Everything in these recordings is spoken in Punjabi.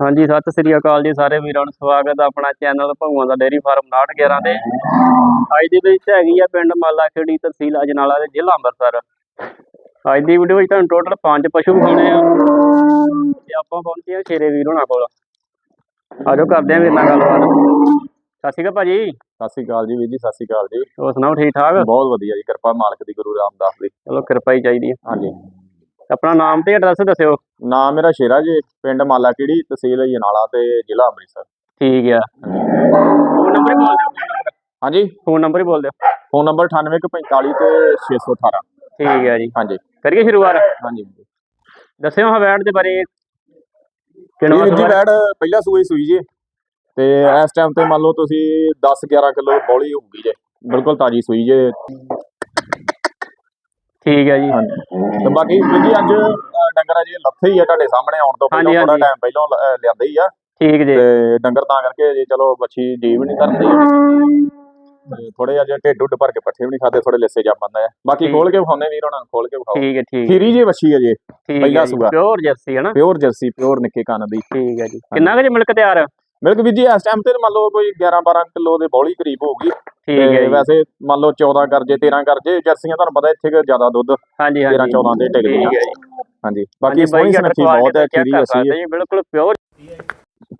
ਹਾਂਜੀ ਸਤਿ ਸ੍ਰੀ ਅਕਾਲ ਜੀ ਸਾਰੇ ਵੀਰਾਂ ਨੂੰ ਸਵਾਗਤ ਹੈ ਆਪਣਾ ਚੈਨਲ ਭਗਵਾਨ ਦਾ ਡੇਅਰੀ ਫਾਰਮ 911 ਦੇ ਅੱਜ ਦੀ ਵਿੱਚ ਹੈਗੀ ਆ ਪਿੰਡ ਮਾਲਾ ਖੇੜੀ ਤਹਿਸੀਲ ਅਜਨਾਲਾ ਦੇ ਜ਼ਿਲ੍ਹਾ ਅੰਮ੍ਰਿਤਸਰ। ਅੱਜ ਦੀ ਵੀਡੀਓ ਵਿੱਚ ਤੁਹਾਨੂੰ ਟੋਟਲ 5 ਪਸ਼ੂ ਵਿਖਾਉਣੇ ਆ। ਤੇ ਆਪਾਂ ਪਹੁੰਚੇ ਆ ਸ਼ੇਰੇ ਵੀਰ ਹੋਣਾ ਕੋਲ। ਆਜੋ ਕਰਦੇ ਆ ਵੀਰ ਨਾਲ ਗੱਲਬਾਤ। ਸਤਿ ਸ਼੍ਰੀ ਅਕਾਲ ਭਾਜੀ। ਸਤਿ ਸ਼੍ਰੀ ਅਕਾਲ ਜੀ ਵੀਰ ਜੀ ਸਤਿ ਸ਼੍ਰੀ ਅਕਾਲ ਜੀ। ਹੋਰ ਸੁਣਾਓ ਠੀਕ ਠਾਕ? ਬਹੁਤ ਵਧੀਆ ਜੀ ਕਿਰਪਾ ਮਾਲਕ ਦੀ ਗੁਰੂ ਰਾਮਦਾਸ ਦੀ। ਚਲੋ ਕਿਰਪਾ ਹੀ ਚਾਹੀਦੀ ਹੈ ਹਾਂਜੀ। ਆਪਣਾ ਨਾਮ ਤੇ ਐਡਰੈਸ ਦੱਸਿਓ। ਨਾਮ ਮੇਰਾ ਸ਼ੇਰਾ ਜੀ ਪਿੰਡ ਮਾਲਾਕੀੜੀ ਤਹਿਸੀਲ ਜਨਾਲਾ ਤੇ ਜ਼ਿਲ੍ਹਾ ਅੰਮ੍ਰਿਤਸਰ। ਠੀਕ ਆ। ਫੋਨ ਨੰਬਰ ਹੀ ਬੋਲ ਦਿਓ। ਹਾਂਜੀ? ਫੋਨ ਨੰਬਰ ਹੀ ਬੋਲ ਦਿਓ। ਫੋਨ ਨੰਬਰ 9845 ਤੇ 618 ਠੀਕ ਹੈ ਜੀ। ਹਾਂਜੀ। ਕਰੀਏ ਸ਼ੁਰੂਆਤ? ਹਾਂਜੀ। ਦੱਸਿਓ ਹਵੈਟ ਦੇ ਬਾਰੇ। ਕਿਹੜਾ ਜੀ ਵੈੜ ਪਹਿਲਾ ਸੂਈ ਸੂਈ ਜੀ। ਤੇ ਇਸ ਟਾਈਮ ਤੇ ਮੰਨ ਲਓ ਤੁਸੀਂ 10 11 ਕਿਲੋ ਬੌਲੀ ਹੋਊਗੀ ਜੇ। ਬਿਲਕੁਲ ਤਾਜੀ ਸੂਈ ਜੇ। ਠੀਕ ਹੈ ਜੀ। ਤੇ ਬਾਕੀ ਵੀਰ ਜੀ ਅੱਜ ਡੰਗਰ ਅਜੇ ਲੱਥੇ ਹੀ ਆ ਤੁਹਾਡੇ ਸਾਹਮਣੇ ਆਉਣ ਤੋਂ ਪਹਿਲਾਂ ਥੋੜਾ। ਟਾਈਮ ਪਹਿਲਾਂ ਲਿਆਂਦੇ ਹੀ ਆ। ਠੀਕ ਜੀ। ਤੇ ਡੰਗਰ ਤਾਂ ਕਰਕੇ ਜੀ ਚਲੋ ਬੱਚੀ ਜੀ ਵੀ ਨਹੀਂ ਕਰਦੀ ਥੋੜੇ ਅਜੇ ਢਿੱਡ ਢੁੱਡ ਭਰ ਕੇ ਪੱਠੇ ਵੀ ਨਹੀਂ ਖਾਦੇ ਥੋੜੇ ਲਿੱਸੇ ਜਾ ਬੰਦਾ ਹੈ ਬਾਕੀ ਖੋਲ ਕੇ ਵਿਖਾਉਣੇ ਵੀਰ ਉਹਨਾਂ ਨੂੰ ਖੋਲ ਕੇ ਵਿਖਾਓ। ਠੀਕ ਹੈ ਠੀਕ। ਖੀਰੀ ਜੀ ਵੱਛੀ ਅਜੇ ਪਹਿਲਾ ਸੂਆ। ਪਿਓਰ ਜਰਸੀ ਹੈ ਨਾ? ਪਿਓਰ ਜਰਸੀ ਪਿਓਰ ਨਿੱਕੇ ਕੰਨ ਦੀ। ਠੀਕ ਹੈ ਜੀ। ਕਿੰਨਾ ਕੁ ਜੀ ਮਿਲਕ ਤਿਆਰ? ਮਿਲਕ ਵੀਰ ਜੀ ਇਸ ਟਾਈਮ ਤੇ ਮੰਨ ਲਓ ਕੋਈ 11 12 ਕਿਲੋ ਦੇ ਬੌਲੀ ਕਰੀਬ ਹੋਊਗੀ। ਠੀਕ ਹੈ ਜੀ। ਵੈਸੇ ਮੰਨ ਲਓ 14 ਕਰ ਜੇ 13 ਕਰ ਜੇ ਜਰਸੀਆਂ ਤੁਹਾਨੂੰ ਪਤਾ ਇੱਥੇ ਕਿ ਜ਼ਿਆਦਾ ਦੁੱਧ ਹਾਂਜੀ 13 ਹਾਂਜੀ 14 ਦੇ ਠੀਕ ਹੈ ਜੀ। ਹਾਂਜੀ। ਬਾਕੀ ਸੋਹਣੀ ਸੁਨੱਖੀ ਬਹੁਤ ਹੈ ਖੀਰੀ ਵੱਛੀ ਜੀ ਬਿਲਕੁਲ ਪਿਓਰ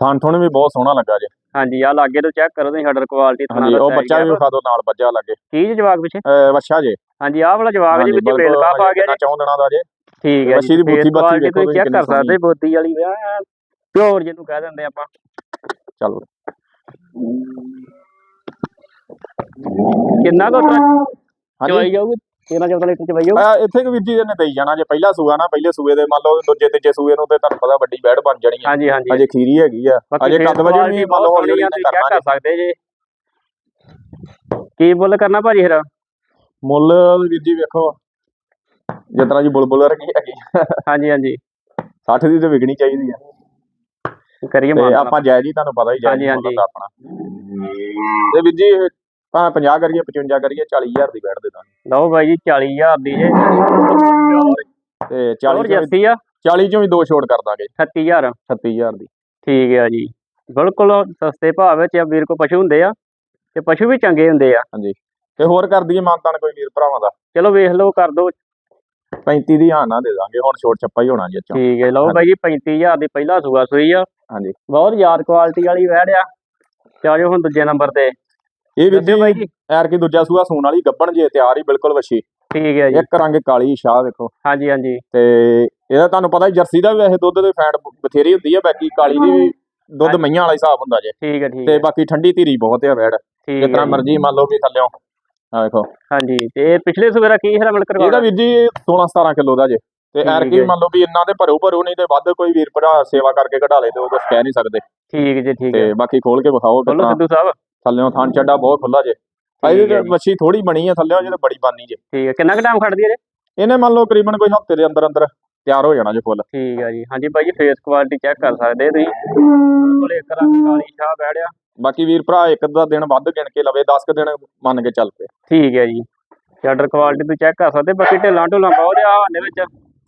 ਥਣ ਥਣ ਵੀ ਬਹੁਤ ਸੋਹਣਾ ਲੱਗਾ ਜੇ। ਹਾਂਜੀ ਆ ਲਾਗੇ ਤੋਂ ਚੈੱਕ ਕਰੋ ਤੁਸੀਂ ਸ਼ਟਰ ਕੁਆਲਿਟੀ ਹਾਂਜੀ ਉਹ ਬੱਚਾ ਵੀ ਵਿਖਾ ਦਿਓ ਨਾਲ ਬੱਜਾ ਲੱਗੇ। ਕੀ ਜੀ ਜਵਾਬ ਪਿੱਛੇ? ਅਹ ਵੱਛਾ ਜੇ। ਹਾਂਜੀ ਆਹ ਵਾਲਾ ਜਵਾਬ ਜੀ ਵਿੱਚ ਬਿਲਕੁਲ ਬੇਲ ਕਾਪ ਆ ਗਿਆ ਜੀ। ਚੌਂ ਦਿਨਾਂ ਦਾ ਜੇ। ਠੀਕ ਹੈ ਜੀ ਤੁਸੀਂ ਚੈੱਕ ਕਰ ਸਕਦੇ ਬੋਦੀ ਵਾਲੀ ਪਿਓਰ ਜਿਹਨੂੰ ਕਹਿ ਦਿੰਦੇ ਆਪਾਂ। ਚਲੋ। ਕਿੰਨਾ ਕੁ ਹਾਂਜੀ। ਚਵਾਈ ਜਾਊਗੀ? 13 14 ਲੀਟਰ ਚਵਾਈ ਜਾਊਗੀ? ਅਹ ਇੱਥੇ ਕਿ ਵੀਰ ਜੀ ਨੇ ਦੇਈ ਜਾਣਾ ਜੇ ਪਹਿਲਾ ਸੂਆ ਨਾ ਪਹਿਲੇ ਸੂਏ ਦੇ ਮੰਨ ਲਓ ਦੂਜੇ ਤੀਜੇ ਸੂਏ ਨੂੰ ਤੇ ਤੁਹਾਨੂੰ ਪਤਾ ਵੱਡੀ ਬੈੜ ਬਣ ਜਾਣੀ ਆ। ਹਾਂਜੀ ਹਾਂਜੀ। ਅਜੇ ਖੀਰੀ ਹੈਗੀ ਆ। ਅਜੇ ਕੱਦ ਵਜੇ ਵੀ ਮੰਨ ਲਓ ਹੌਲੀ ਹੌਲੀ ਕਰਨਾ ਕਰ ਸਕਦੇ ਜੀ? ਕੀ ਬੁੱਲ ਕਰਨਾ ਭਾਜੀ ਫਿਰ? ਮੁੱਲ ਵੀਰ ਜੀ ਵੇਖੋ ਜਿਸ ਤਰ੍ਹਾਂ ਜੀ ਬੁਲਬੁਲ ਰਗੀ ਹੈਗੀ। ਹਾਂਜੀ ਹਾਂਜੀ। 60 ਦੀ ਤੇ ਵਿਕਣੀ ਚਾਹੀਦੀ ਆ। ਕਰੀਏ ਤੇ ਮਾਨ ਆਪਾਂ ਜਾਇਜ਼ ਹੀ ਤੁਹਾਨੂੰ ਪਤਾ ਹੀ ਜਾਇਜ਼ ਹਾਂਜੀ, ਮੁੱਲ ਦਾ ਆਪਣਾ। ਤੇ ਵੀਰ ਜੀ ਭਾਵੇਂ 50 ਕਰੀਏ 55 ਕਰੀਏ 40000 ਦੀ ਬੈਠ ਦੇ ਦਾਂਗੇ। ਲਓ ਬਾਈ ਜੀ 40000 ਦੀ ਜੇ। ਤੇ ਚੋਰ 40 ਚੋਂ ਵੀ- ਜੱਸੀ ਆ? 40 ਚੋਂ ਵੀ ਦੋ ਛੋਟ ਕਰ ਦਾਂਗੇ। 36000 36000 ਦੀ। ਠੀਕ ਆ ਜੀ। ਬਿਲਕੁਲ ਸਸਤੇ ਭਾਅ ਵਿੱਚ ਆ ਵੀਰ ਕੋ ਪਸ਼ੂ ਹੁੰਦੇ ਆ। ਤੇ ਪਸ਼ੂ ਵੀ ਚੰਗੇ ਹੁੰਦੇ ਆ। ਤੇ ਹੋਰ ਕਰ ਦਈਏ ਮਾਨਤਾਨ ਕੋਈ ਵੀਰ ਭਰਾਵਾਂ ਦਾ? ਚਲੋ ਵੇਖ ਲਓ ਕਰ ਦੋ। 35 ਦੀ ਹਾਂ ਨਾ ਦੇ ਦਾਂਗੇ ਹੁਣ ਛੋਟ ਛੱਪਾ ਹੀ ਹੋਣਾ ਜੀ ਅੱਛਾ। ਠੀਕ ਹੈ ਲਓ ਬਾਈ ਜੀ 35000 ਦੀ ਪਹਿਲਾ ਸੂਆ ਸੂਈ ਆ। ਹਾਂਜੀ। ਬਹੁਤ ਯਾਦ ਕੁਆਲਿਟੀ ਵਾਲੀ ਵੈੜ ਆ। ਆਜੋ ਹੁਣ ਦੂਜੇ ਨੰਬਰ ਤੇ। ਇਹ ਵੀਰ ਦੱਸਿਓ ਬਾਈ ਜੀ ਜੀ। ਐਰ ਕੀ ਦੂਜਾ ਸੂਆ ਸੂਣ ਵਾਲੀ ਗੱਬਣ ਜੇ ਤਿਆਰ ਹੀ ਬਿਲਕੁਲ ਵਛੀ। ਠੀਕ ਹੈ ਜੀ। ਇੱਕ ਰੰਗ ਕਾਲੀ ਸ਼ਾਹ ਵੇਖੋ। ਹਾਂਜੀ ਹਾਂਜੀ। ਤੇ ਇਹਦਾ ਤੁਹਾਨੂੰ ਪਤਾ ਜਰਸੀ ਦਾ ਵੀ ਵੈਸੇ ਦੁੱਧ ਦੇ ਫੈਟ ਬਥੇਰੀ ਹੁੰਦੀ ਹੈ ਬਾਕੀ ਕਾਲੀ ਦੀ ਵੀ ਦੁੱਧ ਮਈਆਂ ਵਾਲਾ ਹਿਸਾਬ ਹੁੰਦਾ ਜੇ। ਠੀਕ ਹੈ ਠੀਕ ਤੇ ਬਾਕੀ ਠੰਡੀ ਧੀਰੀ ਬਹੁਤ ਹੈ ਵੈੜ ਠੀਕ ਜਿਸ ਤਰ੍ਹਾਂ ਹੈ ਜੀ। ਮਰਜ਼ੀ ਮੰਨ ਲਓ ਵੀ ਥੱਲਿਓ। ਆ ਵੇਖੋ। ਹਾਂਜੀ। ਤੇ ਪਿਛਲੇ ਦਾ ਕੀ ਹੈ ਮਿਲਕ ਇਹਦਾ ਵੀਰ ਜੀ 16 17 ਕਿਲੋ ਦਾ ਜੇ। ਤੇ ਐਰ ਠੀਕ ਕੀ ਹੈ। ਮੰਨ ਲਓ ਵੀ ਇੰਨਾ ਤੇ ਭਰੋ ਭਰੋ ਨਹੀਂ ਤੇ ਵੱਧ ਕੋਈ ਵੀਰ ਭਰਾ ਸੇਵਾ ਕਰਕੇ ਕਢਾ ਲੇ ਤੇ ਉਹ ਕੁਛ ਕਹਿ ਨਹੀਂ ਸਕਦੇ। ਠੀਕ ਜੀ ਠੀਕ ਤੇ ਬਾਕੀ ਖੋਲ ਕੇ ਵਿਖਾਓ ਬੋਲੋ ਕਿਤਨਾ ਸਿੱਧੂ ਸਾਹਿਬ। ਥੱਲਿਓ ਥਣ ਚੱਡਾ ਬਹੁਤ ਖੁੱਲਾ ਜੇ। ਠੀਕ ਹੈ ਤੇ ਮੱਛੀ ਥੋੜੀ ਬਣੀ ਹੈ ਥੱਲਿਓ ਜਿਹਦੇ ਬੜੀ ਬਾਨੀ ਜੇ। ਠੀਕ ਹੈ ਕਿੰਨਾ ਕੁ ਟਾਈਮ ਖੜਦੀ ਹੈ ਜੀ ਇਹਨੇ ਮੰਨ ਲਓ ਕਰੀਬਨ ਕੋਈ ਹਫ਼ਤੇ ਦੇ ਅੰਦਰ ਅੰਦਰ ਤਿਆਰ ਹੋ ਜਾਣਾ ਜੇ ਫੁੱਲ। ਠੀਕ ਹੈ ਜੀ। ਹਾਂਜੀ ਬਾਈ ਜੀ ਫੇਸ ਕੁਆਲਿਟੀ ਚੈੱਕ ਕਰ ਸਕਦੇ ਤੁਸੀਂ। ਬਿਲਕੁਲ ਇੱਕ ਰੰਗ ਕਾਲੀ ਸ਼ਾਹ ਬੈੜਿਆ ਬਾਕੀ ਵੀਰ ਭਰਾ ਇੱਕ ਦਾ ਦਿਨ ਵੱਧ ਗਿਣ ਕੇ ਲਵੇ 10 ਕੁ ਦਿਨ ਮੰਨ ਕੇ ਚੱਲ ਪਏ। ਠੀਕ ਹੈ ਜੀ। ਸ਼ਟਰ ਕੁਆਲਿਟੀ ਤੁਸੀਂ ਚੈੱਕ ਕਰ ਸਕਦੇ ਬਾਕੀ ਢਿੱਲਾਂ ਢੁੱਲਾਂ ਬਹੁਤ ਆ ਹਵਾਨੇ ਵਿੱਚ।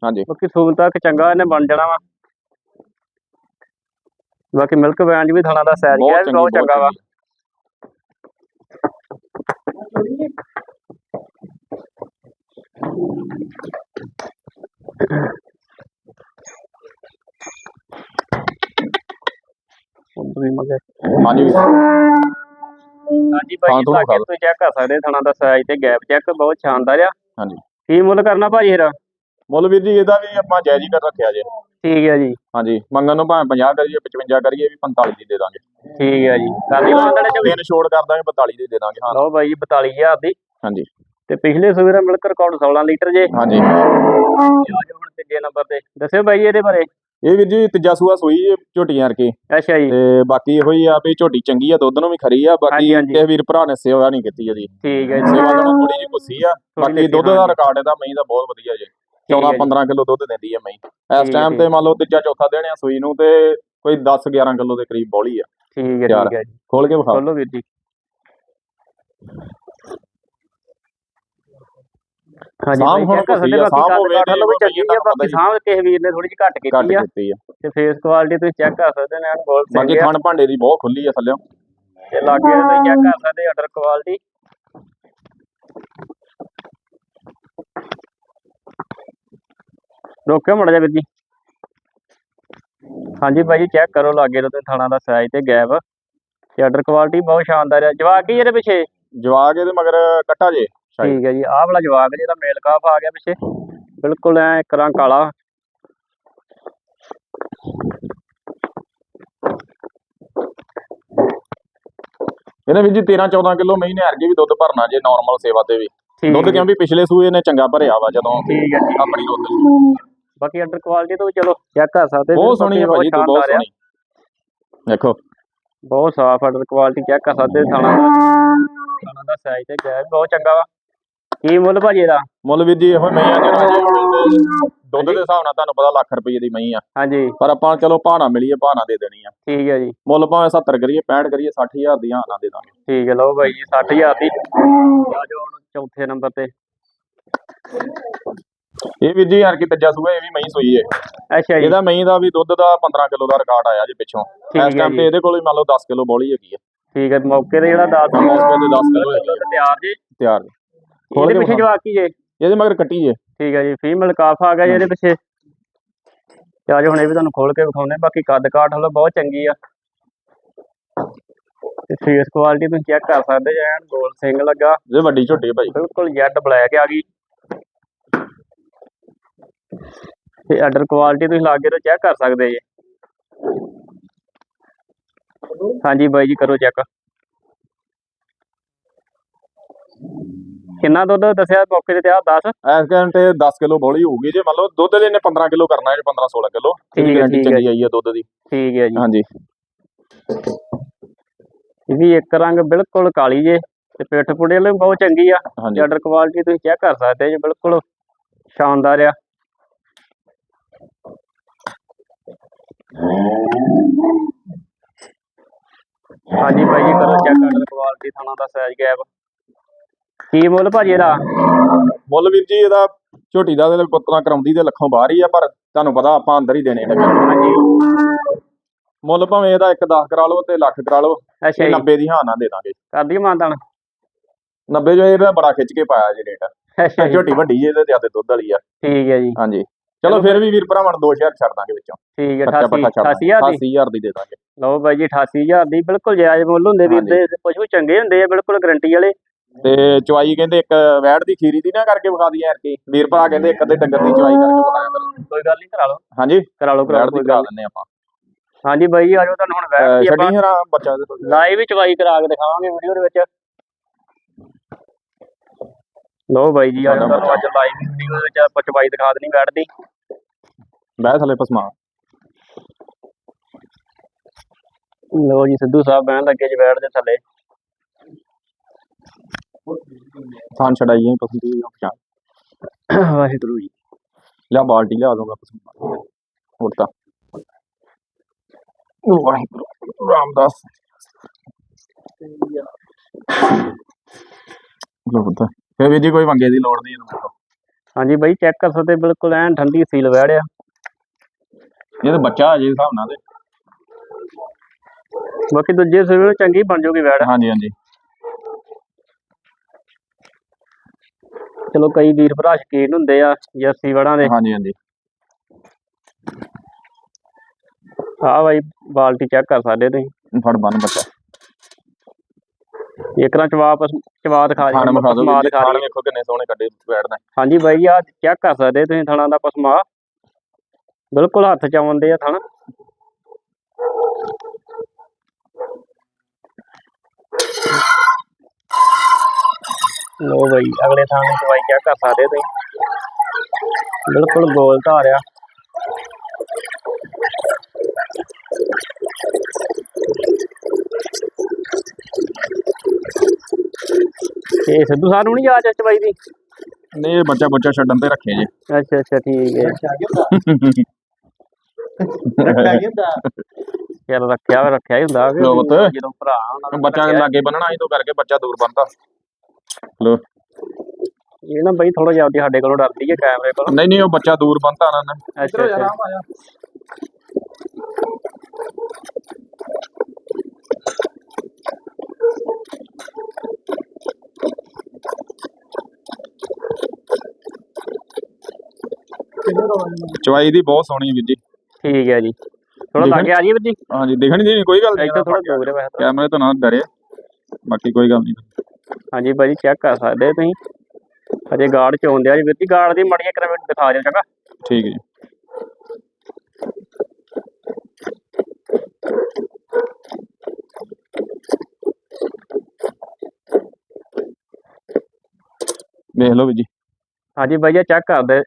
ਹਾਂਜੀ। ਬਾਕੀ ਸੂਨ ਤੱਕ ਚੰਗਾ ਇਹਨੇ ਬਣ ਜਾਣਾ ਵਾ। ਬਾਕੀ ਮਿਲਕ ਵੈਂਡ ਵੀ ਥਾਣਾ ਦਾ ਸੈਰ ਹੈ ਬਹੁਤ ਚੰਗੀ ਵਾ। ਹਾਂਜੀ ਭਾਈ ਜੀ ਤੁਸੀਂ ਚੈੱਕ ਕਰ ਸਕਦੇ ਥਾਣਾ ਦਾ ਸਾਈਜ਼ ਤੇ ਗੈਪ ਚੈੱਕ ਬਹੁਤ ਸ਼ਾਨਦਾਰ ਆ। ਹਾਂਜੀ। ਕੀ ਮੁੱਲ ਕਰਨਾ ਭਾਜੀ ਫਿਰ ਮੁੱਲ ਵੀਰ ਜੀ ਇਹਦਾ ਵੀ ਆਪਾਂ ਜਾਇਜ਼ ਹੀ ਕਰ ਰੱਖਿਆ ਜੇ। ਠੀਕ ਹੈ ਜੀ। ਹਾਂਜੀ ਮੰਗਣ ਨੂੰ ਭਾਵੇਂ 50 ਕਰੀਏ 55 ਕਰੀਏ ਵੀ 45 ਦੀ ਦੇ ਦਾਂਗੇ। ਠੀਕ ਹੈ ਜੀ। ਕਰ ਲਈ ਵੀ ਤਿੰਨ ਛੋੜ ਕਰ ਦਾਂਗੇ 42 ਦੀ ਦੇ ਦਾਂਗੇ ਹਾਂ। ਲਓ ਬਾਈ ਜੀ 42000 ਦੀ। ਹਾਂਜੀ। ਤੇ ਪਿਛਲੇ ਦਾ ਮਿਲਕ ਰਿਕਾਰਡ 16 ਲੀਟਰ ਜੇ। ਹਾਂਜੀ। ਆਜੋ ਹੁਣ ਤੀਜੇ ਨੰਬਰ ਤੇ। ਦੱਸਿਓ ਬਾਈ ਇਹਦੇ ਬਾਰੇ। ਇਹ ਵੀਰ ਜੀ ਤੀਜਾ ਸੂਆ ਸੋਈ ਝੋਟੀਆਂ ਰਕੇ ਅੱਛਾ ਜੀ। ਤੇ ਬਾਕੀ ਇਹੋ ਹੀ ਆ ਵੀ ਝੋਟੀ ਚੰਗੀ ਆ ਦੁੱਧ ਨੂੰ ਵੀ ਖਰੀ ਆ ਬਾਕੀ। ਕਿਸੇ ਵੀਰ ਭਰਾ ਨੇ ਸੇਵਾ ਨਹੀਂ ਕੀਤੀ ਇਹਦੀ। ਠੀਕ ਹੈ ਜੀ। ਸੇਵਾ ਕਰਨਾ ਥੋੜੀ ਜਿਹੀ ਗੁੱਸੀ ਆ। ਬਾਕੀ ਦੁੱਧ ਦਾ। ਰਿਕਾਰਡ ਇਹਦਾ ਮਹੀਂ ਦਾ ਬਹੁਤ ਵਧੀਆ ਜੇ। 14 ਹੈ ਜੀ। 15 ਕਿਲੋ ਦੁੱਧ ਦਿੰਦੀ ਮਹੀਂ ਠੀਕ ਇਸ ਹੈ, ਟਾਈਮ ਤੇ ਮੰਨ ਲਓ ਤੀਜਾ ਚੌਥਾ ਦੇਣੇ ਆ ਸੂਈ ਨੂੰ ਤੇ ਕੋਈ 10 11 ਕਿਲੋ ਦੇ ਕਰੀਬ ਬੋਲੀ ਆ। ਠੀਕ ਹੈ। ਠੀਕ ਹੈ ਜੀ। ਖੋਲ ਕੇ ਵਿਖਾਓ। ਬੋਲੋ ਵੀਰ ਜੀ। ਹਾਂਜੀ ਬਾਈ ਹੁਣ ਕਰ ਆ, ਬਾਕੀ ਸਾਂਭ ਕੱਦ ਹੋਵੇ ਕਾਠ ਤੇ ਲੋ ਉਹ ਚੰਗੀ ਆ ਤੁਹਾਨੂੰ ਬਾਕੀ ਪਤਾ ਸਾਂਭ ਕਿਸੇ ਵੀਰ ਨੇ ਥੋੜੀ ਜਿਹੀ ਘੱਟ ਕੀਤੀ ਆ। ਕੀਤੀ ਆ। ਤੇ ਫੇਸ ਕੁਆਲਿਟੀ ਤੁਸੀਂ ਚੈੱਕ ਕਰ ਸਕਦੇ ਨੇ ਗੋਲ ਬਾਕੀ ਥਣ ਭਾਂਡੇ ਦੀ ਬਹੁਤ ਖੁੱਲੀ ਆ ਥੱਲੇ ਤੇ ਲਾਗੇ ਤੁਸੀਂ ਚੈੱਕ ਕਰ ਸਕਦੇ ਆਰਡਰ ਕੁਆਲਿਟੀ ਰੋਕਿਓ ਮੜ ਜਾ ਵੀਰ ਜੀ। ਹਾਂਜੀ ਭਾਈ ਜੀ ਚੈੱਕ ਕਰੋ ਲਾਗੇ ਤੋਂ ਥਾਣਾ ਦਾ ਸਾਈਜ਼ ਤੇ ਗੈਪ ਤੇ ਆਰਡਰ ਕੁਆਲਿਟੀ ਬਹੁਤ ਸ਼ਾਨਦਾਰ ਹੈ ਜਵਾਕ ਕੀ ਇਹਦੇ ਪਿੱਛੇ? ਜਵਾਗ ਇਹਦੇ ਮਗਰ ਕੱਟਾ ਜੇ ਠੀਕ ਹੈ ਜੀ ਆਹ ਵਾਲਾ ਜਵਾਕ ਜਿਹਦਾ ਮੇਲ ਕਾਫ ਆ ਗਿਆ ਪਿੱਛੇ। ਬਿਲਕੁਲ ਐ ਇੱਕ ਰੰਗ ਕਾਲਾ। ਇਹਨੇ ਵੀ ਜੀ 13 14 ਕਿਲੋ ਮਹੀਨੇ ਹਰਗੇ ਵੀ ਦੁੱਧ ਭਰਨਾ ਜੇ ਨਾਰਮਲ ਸੇਵਾ ਤੇ ਵੀ। ਦੁੱਧ ਹੈ ਕਿਉਂ ਵੀ ਪਿਛਲੇ ਸੂਏ ਨੇ ਚੰਗਾ ਭਰਿਆ ਵਾ ਜਦੋਂ ਠੀਕ ਹੈ ਜੀ। ਆਪਣੀ ਦੁੱਧ। ਬਾਕੀ ਆਰਡਰ ਕੁਆਲਿਟੀ ਤੋਂ ਚਲੋ ਚੈੱਕ ਕਰ ਸਕਦੇ ਬਹੁਤ ਸੋਹਣੀ ਹੈ ਭਾਜੀ ਤੂੰ ਬਹੁਤ ਆ। ਸੋਹਣੀ। ਦੇਖੋ। ਬਹੁਤ ਸਾਫ਼ ਆਰਡਰ ਕੁਆਲਿਟੀ ਚੈੱਕ ਕਰ ਸਕਦੇ ਥਾਣਾ ਦਾ। ਥਾਣਾ ਦਾ ਸਾਈਜ਼ ਤੇ ਗੈਪ ਬਹੁਤ ਚੰਗਾ ਵਾ। ਕੀ ਮੁੱਲ ਭਾਜੀ ਇਹਦਾ? ਮੁੱਲ ਵੀ ਜੀ ਇਹੋ ਜੇ ਮਿਲਦੇ। ਦੁੱਧ ਦੇ ਹਿਸਾਬ ਨਾਲ ਤੁਹਾਨੂੰ ਪਤਾ ਲੱਖ ਰੁਪਏ ਦੀ ਮਈ ਆ। ਹਾਂਜੀ। ਪਰ ਆਪਾਂ ਚਲੋ ਭਾਣਾ ਮਿਲੀਏ ਭਾਣਾ ਦੇ ਦੇਣੀ ਆ। ਠੀਕ ਹੈ ਜੀ। ਮੁੱਲ ਭਾਵੇਂ 70 ਕਰੀਏ 65 ਕਰੀਏ 60000 ਦੀ ਨਾ ਦੇ ਦਾਂਗੇ। ਠੀਕ ਹੈ ਲਓ ਬਾਈ ਜੀ 60000 ਦੀ। ਆ ਜਾਓ ਹੁਣ ਚੌਥੇ ਨੰਬਰ ਤੇ। ਇਹ ਵੀ ਜੀ ਯਾਰ ਕੀ ਤੱਜਾ ਸੂਆ ਇਹ ਵੀ ਮਈ ਸੋਈ ਏ। ਅੱਛਾ ਜੀ। ਇਹਦਾ ਮਈ ਦਾ ਵੀ ਦੁੱਧ ਦਾ 15 ਕਿਲੋ ਦਾ ਰਿਕਾਰਡ ਆਇਆ ਜੀ ਪਿੱਛੋਂ। ਇਸ ਹੈ ਟਾਈਮ ਜੀ। ਤੇ ਇਹਦੇ ਕੋਲ ਹੀ ਮੰਨ ਲਓ 10 ਕਿਲੋ ਬੋਲੀ ਹੈਗੀ ਆ ਠੀਕ ਹੈ ਮੌਕੇ ਤੇ ਜਿਹੜਾ ਦੱਸ ਦਿਓ ਮੌਕੇ ਤੇ 10 ਕਿਲੋ ਤਿਆਰ ਜੀ? ਤਿਆਰ ਜੀ। ਇਹਦੇ ਪਿੱਛੇ। ਜਵਾਕ ਜੇ? ਇਹਦੇ ਮਗਰ ਕੱਟੀ ਜੇ। ਠੀਕ ਹੈ ਜੀ ਫੀਮੇਲ ਕਾਫ ਆ ਗਿਆ ਜੀ ਇਹਦੇ ਪਿੱਛੇ। ਤੇ ਜਾਓ ਹੁਣ ਇਹ ਵੀ ਤੁਹਾਨੂੰ ਖੋਲ ਕੇ ਵਿਖਾਉਂਦੇ ਹਾਂ। ਬਾਕੀ ਕੱਦ ਕਾਠ ਵੱਲੋਂ ਬਹੁਤ ਚੰਗੀ ਆ। ਤੇ ਫੇਸ ਕੁਆਲਿਟੀ ਤੁਸੀਂ ਚੈੱਕ ਕਰ ਸਕਦੇ ਜੇ ਐਨ ਗੋਲ ਸਿੰਘ ਲੱਗਾ। ਇਹ ਵੱਡੀ ਝੋਟੀ ਹੈ ਭਾਈ। ਬਿਲਕੁਲ ਜੈਡ ਬਲੈਕ ਆ ਗਈ। ਤੇ ਆਰਡਰ ਕੁਆਲਿਟੀ ਤੁਸੀਂ ਲਾਗੇ ਤੋਂ ਚੈੱਕ ਕਰ ਸਕਦੇ ਜੀ। ਹਾਂਜੀ ਬਾਈ ਜੀ ਕਰੋ ਚੈੱਕ ਕਿੰਨਾ ਦੁੱਧ ਦੱਸਿਆ ਮੌਕੇ ਤੇ ਆ 10 ਇਸ ਤੇ 10 ਕਿਲੋ ਬੋਲੀ ਹੋਊਗੀ ਜੇ ਮੰਨ ਲਓ ਦੁੱਧ ਦੇ ਇਹਨੇ 15 ਕਿਲੋ ਕਰਨਾ ਹੈ 15 16 ਕਿਲੋ। ਠੀਕ ਹੈ, ਠੀਕ ਹੈ। ਚੰਗੀ ਆਈ ਹੈ ਦੁੱਧ ਦੀ। ਠੀਕ ਹੈ ਜੀ। ਹਾਂਜੀ। ਇਹ ਵੀ ਇੱਕ ਰੰਗ ਬਿਲਕੁਲ ਕਾਲੀ ਜੇ ਤੇ ਪਿੱਠ ਪੁੜੇ ਵਾਲੇ ਬਹੁਤ ਚੰਗੀ ਆ। ਆਰਡਰ ਕੁਆਲਿਟੀ ਤੁਸੀਂ ਚੈੱਕ ਕਰ ਸਕਦੇ ਜੀ ਬਿਲਕੁਲ ਸ਼ਾਨਦਾਰ ਆ। ਹਾਂਜੀ ਭਾਈ ਜੀ ਕਰੋ ਚੈੱਕ ਆਰਡਰ ਕੁਆਲਿਟੀ ਥਾਣਾ ਦਾ ਸਾਈਜ਼ ਗੈਪ ਕੀ ਮੁੱਲ ਭਾਜੀ ਇਹਦਾ? ਮੁੱਲ ਵੀਰ ਜੀ ਇਹਦਾ ਝੋਟੀ ਦਾ ਤੇ ਪੁੱਤਰਾ ਕਰਾਉਂਦੀ ਦੇ ਲੱਖੋਂ ਬਾਹਰ ਹੀ ਆ ਪਰ ਤੁਹਾਨੂੰ ਪਤਾ ਆਪਾਂ ਅੰਦਰ ਹੀ ਦੇਣੇ ਨੇ। ਹਾਂਜੀ। ਮੁੱਲ ਭਾਵੇਂ ਇਹਦਾ 1 10 ਕਰਾ ਲਓ ਤੇ ਲੱਖ ਕਰਾ ਲਓ ਅੱਛਾ ਇਹ ਜੀ। 90 ਦੀ ਹਾਂ ਨਾ ਦੇ ਦਾਂਗੇ। ਕਰਦੀ ਮਾਨਤਾਨ? 90 ਜੋ ਇਹਦਾ ਬੜਾ ਖਿੱਚ ਕੇ ਪਾਇਆ ਜੀ ਰੇਟ। ਅੱਛਾ ਝੋਟੀ ਵੱਡੀ ਜੇ ਇਹਦੇ ਜ਼ਿਆਦਾ ਦੁੱਧ ਵਾਲੀ ਆ। ਠੀਕ ਹੈ ਜੀ। ਹਾਂਜੀ। ਚਲੋ ਫਿਰ ਵੀ ਵੀਰ ਭਰਾਵਾਂ ਨੂੰ 2000 ਛੱਡ ਦਾਂਗੇ ਵਿੱਚੋਂ। ਠੀਕ ਹੈ ਖਰਚਾ 88 ਪੱਠਾ ਛੱਡ 88000 ਦੀ 80000 ਦੀ ਦੇ ਦਾਂਗੇ। ਲਓ ਬਾਈ ਜੀ 88000 ਦੀ ਬਿਲਕੁਲ ਜਾਇਜ਼ ਮੁੱਲ ਹੁੰਦੇ ਵੀਰ। ਦੇ ਪਸ਼ੂ ਚੰਗੇ ਹੁੰਦੇ ਆ ਬਿਲਕੁਲ ਗਰੰਟੀ ਵਾਲੇ। ਤੇ ਚਵਾਈ ਕਹਿੰਦੇ ਇੱਕ ਵੈੜ ਦੀ ਖੀਰੀ ਦੀ ਨਾ ਕਰਕੇ ਵਿਖਾ ਦਈਏ ਯਾਰ ਕੀ ਵੀਰ ਭਰਾ ਕਹਿੰਦੇ ਇੱਕ ਅੱਧੇ ਡੰਗਰ ਦੀ ਚਵਾਈ ਕਰਕੇ ਵਿਖਾਇਆ ਕਰੋ ਕੋਈ ਗੱਲ ਨਹੀਂ ਕਰਾ ਲਓ। ਹਾਂਜੀ? ਕਰਾ ਲਓ ਕਰਾ ਵੈੜ ਲਓ ਦੀ ਕਰਾ ਦਿੰਨੇ ਆਪਾਂ। ਹਾਂਜੀ ਬਾਈ ਆਜੋ ਤੁਹਾਨੂੰ ਹੁਣ ਬੈਠ ਕੇ ਆਪਾਂ ਛੱਡੀ ਹਰਾ ਬੱਚਾ ਦੇ ਲਾਈਵ ਹੀ ਚਵਾਈ ਕਰਾ ਕੇ ਦਿਖਾਵਾਂਗੇ ਵੀਡੀਓ ਦੇ ਵਿੱਚ। ਲਓ ਬਾਈ ਜੀ ਆਜੋ ਤੁਹਾਨੂੰ ਅੱਜ ਲਾਈਵ ਵੀਡੀਓ ਦੇ ਵਿੱਚ ਆਪਾਂ ਚਵਾਈ ਦਿਖਾ ਦੇਣੀ ਬੈਠਦੀ। ਬਹਿ ਥਲੇ ਪਸਮਾ। ਲਓ ਜੀ ਸਿੱਧੂ ਸਾਹਿਬ ਬਹਿਣ ਲੱਗੇ ਜੀ ਬੈਠ ਦੇ ਥੱਲੇ ਥਾਂ ਛਡਾਈਏ ਪਸੰਦੀ ਪਛਾਣ ਵਾਹਿਗੁਰੂ ਜੀ। ਲਿਆ ਬਾਲਟੀ ਲਿਆ ਦੂੰਗਾ ਪਸਮਾ ਉੜਤਾ ਵਾਹਿਗੁਰੂ ਰਾਮਦਾਸ। ਲੋ ਬਤਾ ਫੇ ਵੀ ਜੀ ਕੋਈ ਮੰਗੇ ਦੀ ਲੋੜ ਨਹੀਂ ਇਹਨੂੰ ਹਾਂਜੀ ਬਾਈ ਚੈੱਕ ਕਰ ਸਕਦੇ ਬਿਲਕੁਲ ਐਨ ਠੰਡੀ ਸੀਲ ਬੈੜਿਆ ਇਹ ਤਾਂ ਬੱਚਾ ਅਜੇ ਹਿਸਾਬ ਨਾਲ ਤੇ। ਬਾਕੀ ਦੂਜੇ ਸਵੇਰ ਚੰਗੀ ਬਣ ਜੂਗੀ ਬੈੜ ਹਾਂਜੀ ਹਾਂਜੀ। ਚਲੋ ਕਈ ਵੀਰ ਭਰਾ ਸ਼ਕੀਨ ਹੁੰਦੇ ਆ ਜਰਸੀ ਵੜਾਂ ਦੇ। ਹਾਂਜੀ ਹਾਂਜੀ। ਆਹ ਬਾਈ ਬਾਲਟੀ ਚੈੱਕ ਕਰ ਸਕਦੇ ਤੁਸੀਂ। ਫੜ ਬੰਨ ਬੱਚਾ। ਇੱਕ ਨਾ ਚਵਾ ਪਸ ਚਵਾ ਦਿਖਾ ਜੀ ਮਖਾ ਦੋ ਪਸਮਾ ਦਿਖਾ ਵੇਖੋ ਕਿੰਨੇ ਸੋਹਣੇ ਕੱਢੇ ਬੈਠਦੇ। ਹਾਂਜੀ ਬਾਈ ਜੀ ਆ ਚੈੱਕ ਕਰ ਸਕਦੇ ਤੁਸੀਂ ਥਣਾ ਦਾ ਪਸਮਾ ਬਿਲਕੁਲ ਹੱਥ ਚ ਆਉਂਦੇ ਆ ਥਣ। ਲੋ ਬਾਈ ਅਗਲੇ ਥਾਂ ਦੀ ਦਵਾਈ ਚੈੱਕ ਕਰ ਸਕਦੇ ਤੁਸੀਂ। ਬਿਲਕੁਲ ਗੋਲ ਧਾਰਿਆ। ਇਹ ਸਿੱਧੂ ਸਾਹਿਬ ਨੂੰ ਨਹੀਂ ਯਾਦ ਅੱਜ ਬਾਈ ਦੀ? ਨਹੀਂ ਇਹ ਬੱਚਾ ਬੱਚਾ ਛੱਡਣ ਤੇ ਰੱਖੇ ਜੇ। ਅੱਛਾ ਅੱਛਾ ਠੀਕ ਹੈ। ਚਲ ਰੱਖਿਆ ਵਾ ਰੱਖਿਆ ਹੀ ਹੁੰਦਾ ਕਿ ਲਓ ਪੁੱਤ। ਜਦੋਂ ਭਰਾ ਉਹਨਾਂ ਦਾ ਬੱਚਾ ਰੱਖਿਆ। ਲਾਗੇ ਬੰਨਣਾ ਸੀ ਤੋਂ ਕਰਕੇ ਬੱਚਾ ਦੂਰ ਬੰਨਦਾ ਲੋ ਇਹ ਨਾ ਬਈ ਥੋੜਾ ਜਿਹਾ ਆਪਦੀ ਸਾਡੇ ਕੋਲੋਂ ਡਰਦੀ ਹੈ ਕੈਮਰੇ ਕੋਲੋਂ। ਨਹੀਂ ਨਹੀਂ ਉਹ ਬੱਚਾ ਦੂਰ ਬੰਨਤਾ ਉਹਨਾਂ ਨੇ। ਅੱਛਾ ਅੱਛਾ। ਚਵਾਈ ਦੀ ਬਹੁਤ ਸੋਹਣੀ ਵੀਰ ਜੀ। ਠੀਕ ਹੈ ਜੀ। ਥੋੜਾ ਲਾਗੇ ਆ ਜੀ ਵੀਰ ਜੀ? ਹਾਂਜੀ ਦਿਖਣੀ ਨਹੀਂ ਕੋਈ ਗੱਲ ਨਹੀਂ। ਇੱਥੇ ਥੋੜਾ ਦੂਰ ਹੈ। ਕੈਮਰੇ ਤੋਂ ਨਾ ਡਰੇ। ਬਾਕੀ ਕੋਈ ਗੱਲ ਨਹੀਂ। ਹਾਂਜੀ ਭਾਜੀ ਚੈੱਕ ਕਰ ਸਕਦੇ ਤੁਸੀਂ। ਅਜੇ ਗਾਰਡ ਚ ਆ ਜੀ ਵੀਰ ਜੀ। ਗਾਰਡ ਦੀ ਮੜੀਆਂ ਇੱਕ ਮਿੰਟ ਦਿਖਾ ਦਿਓ ਚੰਗਾ। ਠੀਕ ਹੈ ਜੀ। ਵੇਖ ਲਓ ਵੀਰ ਜੀ। ਹਾਂਜੀ ਭਾਈ ਚੈੱਕ ਕਰਦੇ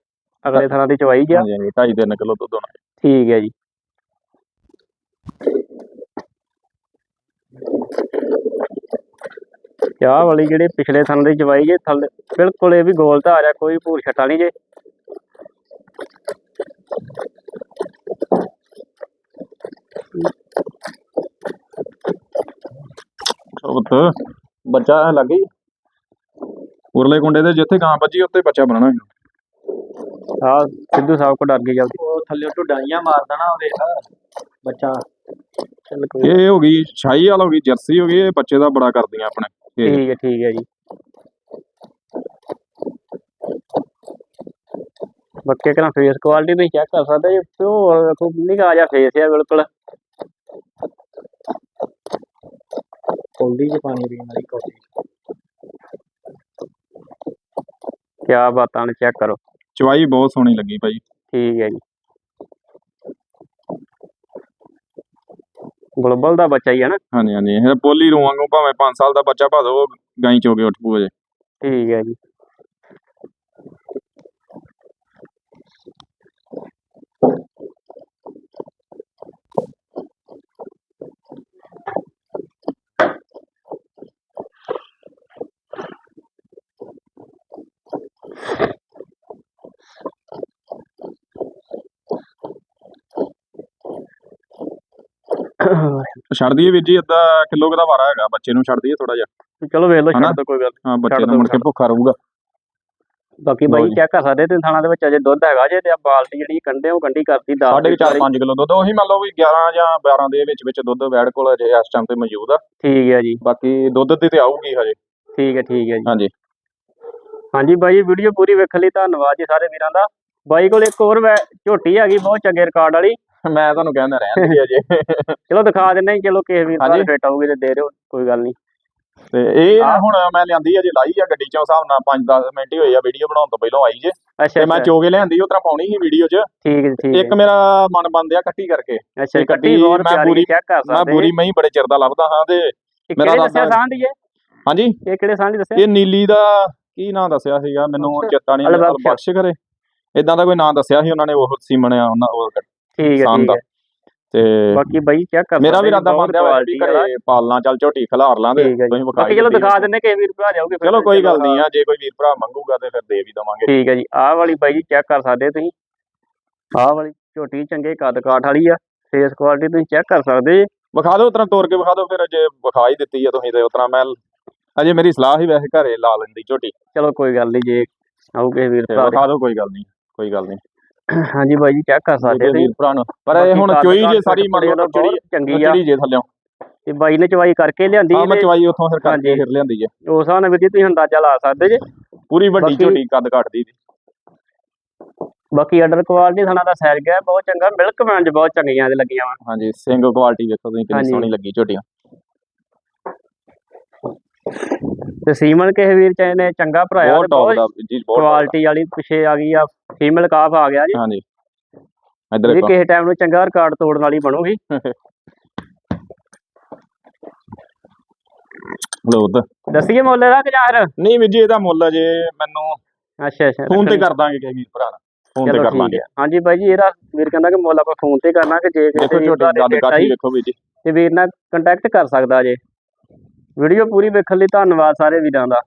ਅਗਲੇ ਥਾਂ ਦੀ ਚਵਾਈ ਗਿਆ। ਹਾਂਜੀ ਹਾਂਜੀ 2.5 3 ਕਿਲੋ ਦੁੱਧ ਹੋਣਾ। ਠੀਕ ਹੈ ਜੀ। ਚਾਹ ਵਾਲੀ ਜਿਹੜੇ ਪਿਛਲੇ ਥਣ ਦੀ ਚਵਾਈ ਜੇ ਥੱਲੇ ਬਿਲਕੁਲ ਇਹ ਵੀ ਗੋਲ ਤਾਂ ਆ ਰਿਹਾ ਕੋਈ ਭੂਰ ਛਟਾ ਨਹੀਂ ਜੇ। ਸੋਬਤ ਬੱਚਾ ਲੱਗ ਗਈ? ਉਰਲੇ ਕੁੰਡੇ ਦੇ ਜਿੱਥੇ ਗਾਂ ਵੱਜੀ ਉੱਤੇ ਬੱਚਾ ਬਣਨਾ ਆ ਸਿੱਧੂ ਸਾਹਿਬ ਕੋ ਡਰ ਗਈ ਜਲਦੀ ਉਹ ਥੱਲੇ ਢੁੱਡਾਈਆਂ ਮਾਰ ਦੇਣਾ ਉਹ ਦੇਖ ਬੱਚਾ। ਇਹ ਹੋ ਗਈ ਸ਼ਾਹੀ ਵਾਲ ਹੋ ਗਈ ਜਰਸੀ ਹੋ ਗਈ ਇਹ ਬੱਚੇ ਦਾ ਬੜਾ ਕਰਦੀਆਂ ਆਪਣੇ। ਠੀਕ ਹੈ ਠੀਕ ਹੈ ਜੀ। ਬੱਕੇ ਕਰਾਂ ਫੇਸ ਕੁਆਲਿਟੀ ਤੁਸੀਂ ਚੈੱਕ ਕਰ ਸਕਦੇ ਜੀ ਪਿਓਰ ਦੇਖੋ ਨਿਕਾ ਜਿਹਾ ਫੇਸ ਹੈ ਬਿਲਕੁਲ। ਕੌਲੀ ਚ ਪਾਣੀ ਪੀਣ ਵਾਲੀ ਕੌਲੀ ਕਿਆ ਬਾਤਾਂ ਨੇ ਚੈੱਕ ਕਰੋ। ਚਵਾਈ ਬਹੁਤ ਸੋਹਣੀ ਲੱਗੀ ਭਾਈ। ਠੀਕ ਹੈ ਜੀ। ਬੁਲਬੁਲ ਦਾ ਬੱਚਾ ਹੀ ਹੈ ਨਾ? ਹਾਂਜੀ ਹਾਂਜੀ। ਇਹ ਪੋਲੀ ਰੂ ਵਾਂਗੂ ਭਾਵੇਂ 5 ਸਾਲ ਦਾ ਬੱਚਾ ਭਾਦੋ ਗਾਈ ਚੋ ਕੇ ਉੱਠ ਪੂ ਜੇ ਠੀਕ ਹੈ ਜੀ। ਛੱਡ ਦਈਏ ਵੀਰ ਜੀ ਅੱਧਾ ਕਿਲੋ ਦਾ ਵਾਰਾ ਹੈਗਾ ਬੱਚੇ ਨੂੰ ਛੱਡ ਦਈਏ ਥੋੜਾ ਜਿਹਾ। ਚਲੋ ਵੇਖ ਲਓ ਹਨਾ? ਛੱਡ ਦੋ ਕੋਈ ਗੱਲ ਨੀ। ਹਾਂ ਬੱਚੇ ਛੱਡ ਨੂੰ ਦਿਓ, ਮੁੜ ਕੇ ਛੱਡ ਭੁੱਖਾ ਰਹੂਗਾ। ਬਾਕੀ ਲਓ ਬਾਈ ਜੀ। ਚੈੱਕ ਕਰ ਸਕਦੇ ਤੇ ਥਾਣਾ ਦੇ ਵਿੱਚ ਅਜੇ ਦੁੱਧ ਹੈਗਾ ਜੇ ਤੇ ਆ ਬਾਲਟੀ ਜਿਹੜੀ ਕੰਡੇ ਉਹ ਕੰਡੀ ਕਰਤੀ ਦਾਲ ਸਾਢੇ ਦੀ 4 ਸਾਰੀ। 5 ਕਿਲੋ ਦੁੱਧ ਉਹੀ ਮੰਨ ਲਓ ਵੀ 11 ਜਾਂ 12 ਦੇ ਵਿੱਚ ਵਿੱਚ ਦੁੱਧ ਵੈੜ ਕੋਲ ਅਜੇ ਇਸ ਟਾਈਮ ਤੇ ਮੌਜੂਦ ਆ। ਠੀਕ ਹੈ ਜੀ। ਬਾਕੀ ਦੁੱਧ ਤੇ ਤੇ ਆਊਗੀ ਹਜੇ। ਠੀਕ ਹੈ ਠੀਕ ਹੈ ਜੀ। ਹਾਂਜੀ। ਹਾਂਜੀ ਬਾਈ ਵੀਡੀਓ ਪੂਰੀ ਵੇਖਣ ਲਈ ਧੰਨਵਾਦ ਜੀ ਸਾਰੇ ਵੀਰਾਂ ਦਾ। ਬਾਈ ਕੋਲ ਇੱਕ ਹੋਰ ਵੈ- ਝੋਟੀ ਹੈਗੀ ਬਹੁਤ ਚੰਗੇ ਰਿਕਾਰਡ ਵਾਲੀ। ਮੈਂ ਤੁਹਾਨੂੰ ਕਹਿੰਦਾ ਰਹਿਣ ਦੀ ਅਜੇ। ਚਲੋ ਦਿਖਾ ਦਿੰਦੇ ਹਾਂ ਚਲੋ ਕਿਸੇ ਵੀਰ ਹਾਂਜੀ। ਦਾ ਫਿੱਟ ਆਊਗੀ ਤੇ ਦੇ ਦਿਓ ਕੋਈ ਗੱਲ ਨਹੀਂ। ਤੇ ਇਹ ਨਾ ਹੁਣ ਮੈਂ ਲਿਆਂਦੀ ਅਜੇ ਲਾਈ ਆ ਗੱਡੀ ਚੋਂ ਹਿਸਾਬ ਨਾਲ 5-10 ਮਿੰਟ ਹੀ ਹੋਏ ਆ ਵੀਡੀਓ ਬਣਾਉਣ ਤੋਂ ਪਹਿਲਾਂ ਆਈ ਜੇ। ਅੱਛਾ ਤੇ ਮੈਂ ਅੱਛਾ, ਚੋਗੇ ਲਿਆਂਦੀ ਉਹ ਤਰ੍ਹਾਂ ਪਾਉਣੀ ਸੀ ਵੀਡੀਓ 'ਚ। ਠੀਕ ਹੈ ਠੀਕ ਇੱਕ ਮੇਰਾ ਮਨ ਬੰਦਿਆ ਕੱਟੀ ਕਰਕੇ। ਅੱਛਾ ਇਹ ਕੱਟੀ ਬਹੁਤ ਮੈਂ ਪਿਆਰੀ ਪੂਰੀ- ਚੈੱਕ ਕਰ ਮੈਂ ਸਕਦੇ ਬੁਰੀ ਮਹੀਂ ਬੜੇ ਚਿਰ ਦਾ ਲੱਭਦਾ ਹਾਂ ਤੇ ਇਹ ਮੇਰਾ ਕਿਹੜੇ ਦੱਸਿਆ ਦਾਦਾ- ਸਾਂਢ ਹੈ ਹਾਂਜੀ। ਇਹ ਕਿਹੜੇ ਸਾਂਢ ਦੱਸਿਆ? ਇਹ ਨੀਲੀ ਦਾ ਕੀ ਨਾਂ ਦੱਸਿਆ ਸੀਗਾ? ਮੈਨੂੰ ਚੇਤਾ ਨਹੀਂ ਅਲਬਖਸ਼। ਬਖਸ਼ ਕਰੇ। ਇਦਾਂ ਦਾ ਕੋਈ ਨਾਂ ਦੱਸਿਆ ਸੀ ਉਹਨਾਂ ਨੇ ਉਹ ਸੀਮਣ ਆ ਉਹਨਾਂ ਉਹ ਠੀਕ ਹੈ ਠੀਕ ਹੈ। ਤੇ ਬਾਕੀ ਬਾਈ ਚੈੱਕ ਕਰ ਮੇਰਾ ਵੀ ਇਰਾਦਾ ਬਣਦਾ ਹੋਇਆ ਵੀ। ਘਰੇ ਪਾਲਣਾ ਚੱਲ ਝੋਟੀ ਖਿਲਾਰ ਲਾਂਗੇ ਤੁਸੀਂ ਵਿਖਾਈ ਚਲੋ ਦਿਖਾ। ਦਿੰਦੇ ਕਿ ਵੀਰ ਭਰਾ ਜਾਓਗੇ ਚਲੋ ਕੋਈ ਗੱਲ ਨਹੀਂ ਆ ਜੇ ਕੋਈ ਵੀਰ ਭਰਾ ਮੰਗੂਗਾ ਤੇ ਫਿਰ ਦੇ ਵੀ ਦਵਾਂਗੇ। ਠੀਕ ਹੈ ਜੀ। ਆਹ ਵਾਲੀ ਬਾਈ ਜੀ ਚੈੱਕ ਕਰ ਸਕਦੇ ਤੁਸੀਂ। ਆਹ ਵਾਲੀ ਝੋਟੀ ਚੰਗੇ ਕੱਦ ਕਾਠ ਵਾਲੀ ਆ ਫੇਸ ਕੁਆਲਿਟੀ ਤੁਸੀਂ ਚੈੱਕ ਕਰ ਸਕਦੇ ਵਿਖਾ ਦਿਓ ਉਤਰਾ ਤੋੜ ਕੇ ਵਿਖਾ ਦਿਓ ਫਿਰ ਜੇ ਵਿਖਾ ਹੀ ਦਿੱਤੀ ਆ ਤੁਸੀਂ ਤੇ ਉਤਰਾ ਮੈਂ ਅਜੇ ਮੇਰੀ ਸਲਾਹ ਹੀ ਵੈਸੇ ਘਰੇ ਲਾ ਲੈਂਦੀ ਝੋਟੀ। ਚਲੋ ਕੋਈ ਗੱਲ ਨਹੀਂ ਜੇ ਆਉਗੇ ਵੀਰ ਭਰਾ ਵਿਖਾ ਦਿਓ ਕੋਈ ਗੱਲ ਨਹੀਂ ਕੋਈ ਗੱਲ ਨਹੀਂ। ਹਾਂਜੀ ਬਾਈ ਜੀ ਚੈੱਕ ਕਰ ਸਕਦੇ ਹੋ ਤੁਸੀਂ। ਵੀਰ ਭਰਾ ਨੂੰ। ਪਰ ਇਹ ਹੁਣ ਚੋਈ ਜੇ ਸਾਰੀ ਮੰਨ ਲਓ ਚੜੀ ਚੰਗੀ ਆ। ਚੜੀ ਜੇ ਥੱਲਿਓਂ। ਤੇ ਬਾਈ ਨੇ ਚਵਾਈ ਕਰਕੇ ਲਿਆਂਦੀ ਹਾਂ ਮੈਂ ਚਵਾਈ ਉੱਥੋਂ ਫਿਰ ਕਰਕੇ। ਫਿਰ ਲਿਆਂਦੀ ਜੇ। ਉਸ ਨਾਲ ਵੀਰ ਜੀ ਤੁਸੀਂ ਅੰਦਾਜ਼ਾ ਲਾ ਸਕਦੇ ਜੇ। ਪੂਰੀ ਵੱਡੀ ਝੋਟੀ ਕੱਦ ਘੱਟਦੀ ਦੀ। ਬਾਕੀ ਆਰਡਰ ਕੁਆਲਿਟੀ ਥਾਣਾ ਦਾ ਸੈਰ ਗਿਆ ਬਹੁਤ ਚੰਗਾ। ਮਿਲਕ ਮੈਂਜ ਬਹੁਤ ਚੰਗੀਆਂ ਦੇ ਲੱਗੀਆਂ ਵਾ। ਹਾਂਜੀ ਸਿੰਘ ਕੁਆਲਿਟੀ ਵੇਖੋ ਤੁਸੀਂ ਕਿੰਨੀ। ਸੋਹਣੀ ਲੱਗੀ ਝੋਟੀਆਂ ਤੇ ਸੀਮਨ ਕਿਸੇ ਵੀਰ ਚਾਹੇ ਨੇ ਚੰਗਾ ਭਰਾਇਆ ਬਹੁਤ ਤੇ ਟੌਪ ਦਾ ਜੀ ਬਹੁਤ ਦਾ। ਕੁਆਲਿਟੀ ਵਾਲੀ ਪਿੱਛੇ ਆ ਗਈ ਆ ਫੀਮੇਲ ਕਾਫ ਆ ਗਿਆ ਜੀ। ਹਾਂਜੀ। ਇੱਧਰ ਇਹ ਕਿਸੇ ਟਾਈਮ ਨੂੰ ਚੰਗਾ ਰਿਕਾਰਡ ਤੋੜਨ ਵਾਲੀ ਬਣੂਗੀ। ਦੁੱਧ ਦੱਸੀਏ ਮੁੱਲ ਦਾ ਕਿ ਫਿਰ ਨਹੀਂ ਵੀਰ ਜੀ ਇਹਦਾ ਮੁੱਲ ਜੇ ਮੈਨੂੰ ਅੱਛਾ ਅੱਛਾ। ਫੋਨ ਤੇ। ਕਰ ਦਾਂਗੇ ਕਿਸੇ ਵੀਰ ਭਰਾ ਫੋਨ ਤੇ ਕਰ ਲਾਂਗੇ। ਹਾਂਜੀ ਬਾਈ ਜੀ ਇਹਦਾ ਵੀਰ ਕਹਿੰਦਾ ਕਿ ਮੁੱਲ ਆਪਾਂ ਫੋਨ ਤੇ ਕਰਨਾ ਕਿ ਜੇ ਕਿਸੇ ਕੱਦ ਨੇ ਕਾਠੀ ਆਈ ਵੇਖੋ ਵੀਰ ਜੀ। ਤੇ ਵੀਰ ਨਾਲ ਕੰਟੈਕਟ ਕਰ ਸਕਦਾ ਜੇ। ਵੀਡੀਓ ਪੂਰੀ ਵੇਖਣ ਲਈ ਧੰਨਵਾਦ ਸਾਰੇ ਵੀਰਾਂ ਦਾ।